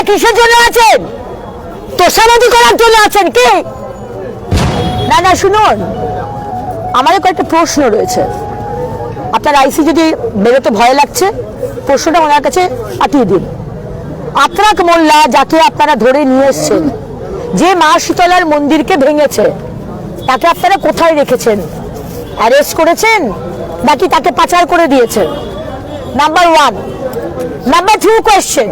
আপনারা কিসের জন্য আছেন? তোষামতি করার জন্য আছেন কি? না না, শুনুন। আমার কয়েকটা প্রশ্ন রয়েছে। আপনার আইসি যদি বেরোতে ভয় লাগছে, প্রশ্নটা ওনার কাছে পাঠিয়ে দিন। আত্রাক মোল্লা, যাকে আপনারা ধরে নিয়ে এসছেন, যে মা শীতলার মন্দিরকে ভেঙেছে, তাকে আপনারা কোথায় রেখেছেন? অ্যারেস্ট করেছেন, নাকি তাকে পাচার করে দিয়েছেন? Number one. Number two question.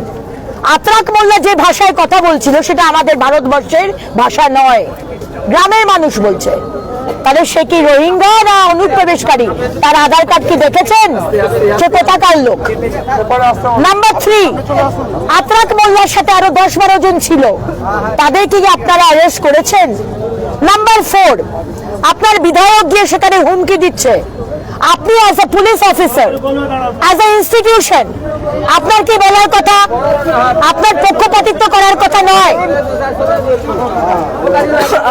Atrak Molla যে ভাষায় কথা বলছিল, সেটা আমাদের ভারতবর্ষের ভাষা নয়। গ্রামের মানুষ বলছে। তাহলে সে কি রোহিঙ্গা না অনুপ্রবেশকারী? তার আধার কার্ড কি দেখেছেন? সে কোথাকার লোক? নাম্বার থ্রি আত্রাক মোল্লার সাথে আরও দশ বারো জন ছিল। তাদেরকে কি আপনারা অ্যারেস্ট করেছেন? নাম্বার ফোর আপনার বিধায়ক গিয়ে সেখানে হুমকি দিচ্ছে। আপনি as a police officer as a institution আপনার কি বলার কথা? আপনার পক্ষপাতিত্ব করার কথা নয়।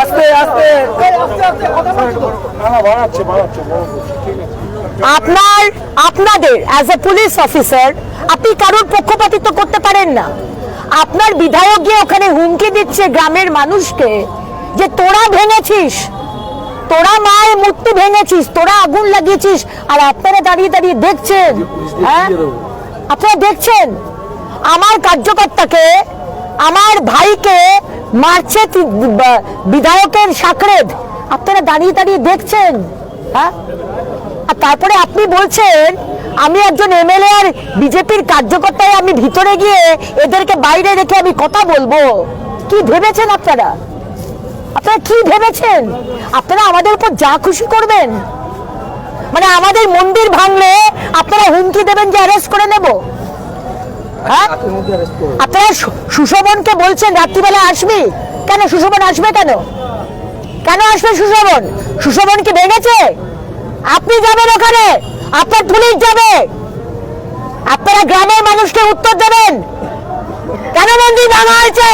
আস্তে আস্তে। না না বাড়াচ্ছে বাড়াচ্ছে বাড়াচ্ছে ঠিক আছে। আপনার আপনাদের অ্যাজ এ পুলিশ অফিসার আপনি কারোর পক্ষপাতিত্ব করতে পারেন না। আপনার বিধায়ক গিয়ে ওখানে হুমকি দিচ্ছে গ্রামের মানুষকে যে তোরা ভেঙেছিস তোরা মায়ের মূর্তি ভেঙেছিস তোরা আগুন লাগিয়েছিস আর আপনারা দাঁড়িয়ে দাঁড়িয়ে দেখছেন হ্যাঁ? আপনারা দেখছেন? আমার কার্যকর্তাকে, আমার ভাইকে মারছে বিধায়কের সাকরেদ। আপনারা দাঁড়িয়ে দাঁড়িয়ে দেখছেন? হ্যাঁ? তারপরে আপনি বলছেন, আমি একজন এমএলএ আর বিজেপির কার্যকর্তায় আমি ভিতরে গিয়ে এদেরকে বাইরে রেখে আমি কথা বলব। কি ভেবেছেন আপনারা? আপনারা কি ভেবেছেন? আপনারা আমাদের উপর যা খুশি করবেন মানে আমাদের মন্দির ভাঙলে আপনারা হুমকি দেবেন যে অ্যারেস্ট করে নেব। হ্যাঁ? আপনারা সুশোভনকে বলছেন রাত্রিবেলা আসবি? কেন সুশোভন আসবে কেন? কেন আসবে সুশোভন? সুশোভন কি ভেঙেছে? আপনি যাবেন ওখানে, আপনার পুলিশ যাবে। আপনারা গ্রামের মানুষকে উত্তর দেবেন। কেন মন্দির ভাঙা হয়েছে?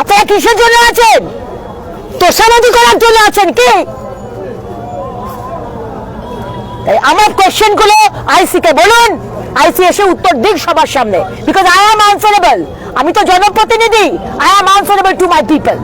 আপনারা কিসের জন্য আছেন? তোষামতি করার জন্য আছেন কি? আমার কোশ্চেনগুলো আইসি কে বলুন। আইসি এসে উত্তর দিক সবার সামনে। বিকজ আই অ্যাম আনসারেবল আমি তো জনপ্রতিনিধি। I am answerable to my people